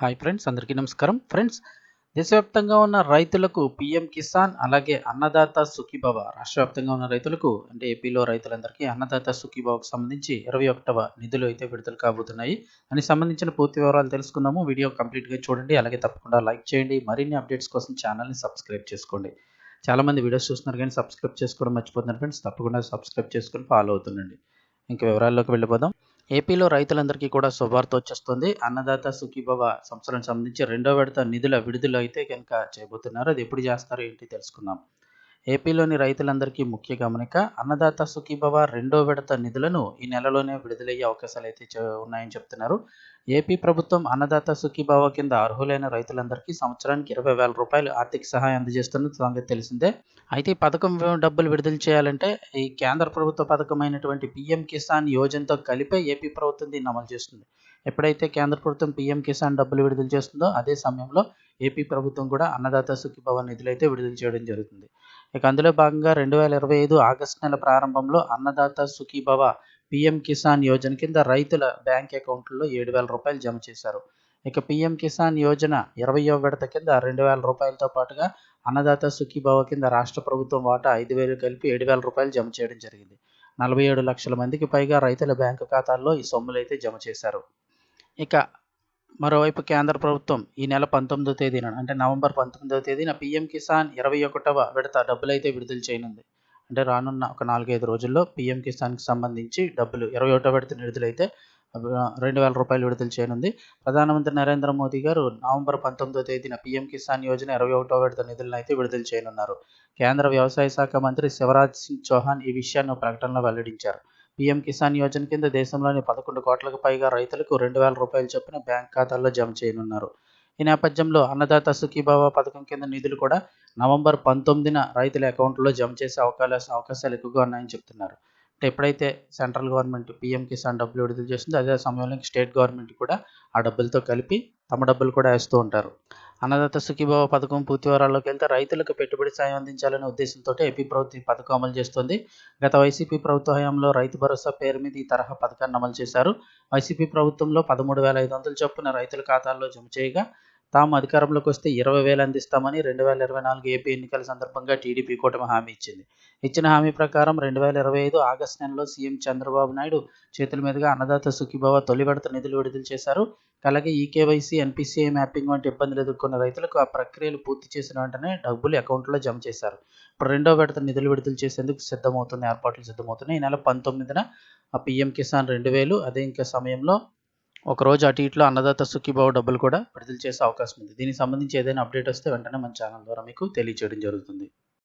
Hi friends అందరికీ నమస్కారం. Friends దేశవ్యాప్తంగా ఉన్న రైతులకు పీఎం కిసాన్ అలాగే అన్నదాత సుఖీభవ. రాష్ట్ర వ్యాప్తంగా ఉన్న రైతులకు అంటే ఏపీలో రైతులందరికీ అన్నదాత సుఖీభావకు సంబంధించి ఇరవై ఒకటవ నిధులు అయితే విడుదల కాబోతున్నాయి. దానికి సంబంధించిన పూర్తి వివరాలు తెలుసుకుందాము. వీడియో కంప్లీట్గా చూడండి. అలాగే తప్పకుండా లైక్ చేయండి. మరిన్ని అప్డేట్స్ కోసం ఛానల్ని సబ్స్క్రైబ్ చేసుకోండి. చాలామంది వీడియోస్ చూస్తున్నారు కానీ సబ్స్క్రైబ్ చేసుకోవడం మర్చిపోతున్నారు ఫ్రెండ్స్. తప్పకుండా సబ్స్క్రైబ్ చేసుకొని ఫాలో అవుతుండండి. ఇంకా వివరాల్లోకి వెళ్ళిపోదాం. ఏపీలో రైతులందరికీ కూడా శుభార్త వచ్చేస్తుంది. అన్నదాత సుఖీభవ సంస్థలకు సంబంధించి రెండో విడత నిధుల విడుదల అయితే కనుక చేయబోతున్నారు. అది ఎప్పుడు చేస్తారో ఏంటి తెలుసుకుందాం. ఏపీలోని రైతులందరికీ ముఖ్య గమనిక అన్నదాత సుఖీభవ రెండో విడత నిధులను ఈ నెలలోనే విడుదలయ్యే అవకాశాలు అయితే ఉన్నాయని చెప్తున్నారు. ఏపీ ప్రభుత్వం అన్నదాత సుఖీభవ కింద అర్హులైన రైతులందరికీ సంవత్సరానికి ఇరవై వేల రూపాయలు ఆర్థిక సహాయం అందజేస్తున్న సంగతి తెలిసిందే. అయితే ఈ పథకం డబ్బులు విడుదల చేయాలంటే ఈ కేంద్ర ప్రభుత్వ పథకమైనటువంటి పిఎం కిసాన్ యోజనతో కలిపే ఏపీ ప్రభుత్వం దీన్ని అమలు చేస్తుంది. ఎప్పుడైతే కేంద్ర ప్రభుత్వం పిఎం కిసాన్ డబ్బులు విడుదల చేస్తుందో అదే సమయంలో ఏపీ ప్రభుత్వం కూడా అన్నదాత సుఖీభవ నిధులు అయితే విడుదల చేయడం జరుగుతుంది. ఇక అందులో భాగంగా రెండు వేల ఇరవై ఐదు ఆగస్టు నెల ప్రారంభంలో అన్నదాత సుఖీభవ పిఎం కిసాన్ యోజన కింద రైతుల బ్యాంక్ అకౌంట్లో ఏడు వేల రూపాయలు జమ చేశారు. ఇక పిఎం కిసాన్ యోజన ఇరవయో విడత కింద రెండు వేల రూపాయలతో పాటుగా అన్నదాత సుఖీభవ కింద రాష్ట్ర ప్రభుత్వం వాటా ఐదు వేలు కలిపి ఏడు వేల రూపాయలు జమ చేయడం జరిగింది. నలభై ఏడు లక్షల మందికి పైగా రైతుల బ్యాంకు ఖాతాల్లో ఈ సొమ్ములు అయితే జమ చేశారు. ఇక మరోవైపు కేంద్ర ప్రభుత్వం ఈ నెల పంతొమ్మిదో తేదీన అంటే నవంబర్ పంతొమ్మిదవ తేదీన పిఎం కిసాన్ ఇరవై ఒకటవ విడత డబ్బులు అయితే విడుదల చేయనుంది. అంటే రానున్న ఒక నాలుగైదు రోజుల్లో పీఎం కిసాన్కి సంబంధించి డబ్బులు ఇరవై ఒకటో విడత విడుదలైతే రెండు వేల రూపాయలు విడుదల చేయనుంది. ప్రధానమంత్రి నరేంద్ర మోదీ గారు నవంబర్ పంతొమ్మిదో తేదీన పీఎం కిసాన్ యోజన ఇరవై ఒకటో విడత నిధులను అయితే విడుదల చేయనున్నారు. కేంద్ర వ్యవసాయ శాఖ మంత్రి శివరాజ్ సింగ్ చౌహాన్ ఈ విషయాన్ని ప్రకటనలో వెల్లడించారు. పీఎం కిసాన్ యోజన కింద దేశంలోని పదకొండు కోట్లకు పైగా రైతులకు రెండు వేల రూపాయలు చొప్పున బ్యాంక్ ఖాతాల్లో జమ చేయనున్నారు. ఈ నేపథ్యంలో అన్నదాత సుఖీభావ పథకం కింద నిధులు కూడా నవంబర్ పంతొమ్మిదిన రైతుల అకౌంట్లో జమ చేసే అవకాశాలు అవకాశాలు ఎక్కువగా ఉన్నాయని చెప్తున్నారు. అంటే ఎప్పుడైతే సెంట్రల్ గవర్నమెంట్ పీఎం కిసాన్ డబ్బులు విడుదల చేస్తుందో అదే సమయంలో స్టేట్ గవర్నమెంట్ కూడా ఆ డబ్బులతో కలిపి తమ డబ్బులు కూడా వేస్తూ ఉంటారు. అన్నదాత సుఖీభావ పథకం పూర్తి వివరాల్లోకి వెళ్తే రైతులకు పెట్టుబడి సాయం అందించాలనే ఉద్దేశంతో ఏపీ ప్రభుత్వం ఈ పథకం అమలు చేస్తుంది. గత వైసీపీ ప్రభుత్వ హయాంలో రైతు భరోసా పేరు మీద ఈ తరహా పథకాన్ని అమలు చేశారు. వైసీపీ ప్రభుత్వంలో పదమూడు వేల ఐదు వందల చొప్పున రైతుల ఖాతాల్లో జమ చేయగా తాము అధికారంలోకి వస్తే ఇరవై వేలు అందిస్తామని రెండు వేల ఇరవై నాలుగు ఏపీ ఎన్నికల సందర్భంగా టీడీపీ కూటమి హామీ ఇచ్చింది. ఇచ్చిన హామీ ప్రకారం రెండు వేల ఇరవై ఐదు ఆగస్టు నెలలో సీఎం చంద్రబాబు నాయుడు చేతుల మీదుగా అన్నదాత సుఖీభావ తొలి విడత నిధులు విడుదల చేశారు. అలాగే ఈకేవైసీ ఎన్పిసిఐ మ్యాపింగ్ వంటి ఇబ్బందులు ఎదుర్కొన్న రైతులకు ఆ ప్రక్రియలు పూర్తి చేసిన వెంటనే డబ్బులు అకౌంట్లో జమ చేశారు. ఇప్పుడు రెండో విడత నిధులు విడుదల చేసేందుకు సిద్ధమవుతుంది ఏర్పాట్లు సిద్ధమవుతున్నాయి. ఈ నెల పంతొమ్మిదిన ఆ పీఎం కిసాన్ రెండు వేలు అదే ఇంకా సమయంలో ఒకరోజు అటు ఇట్లో అన్నదాత సుఖీభావ డబ్బులు కూడా విడుదల చేసే అవకాశం ఉంది. దీనికి సంబంధించి ఏదైనా అప్డేట్ వస్తే వెంటనే మన ఛానల్ ద్వారా మీకు తెలియజేయడం జరుగుతుంది.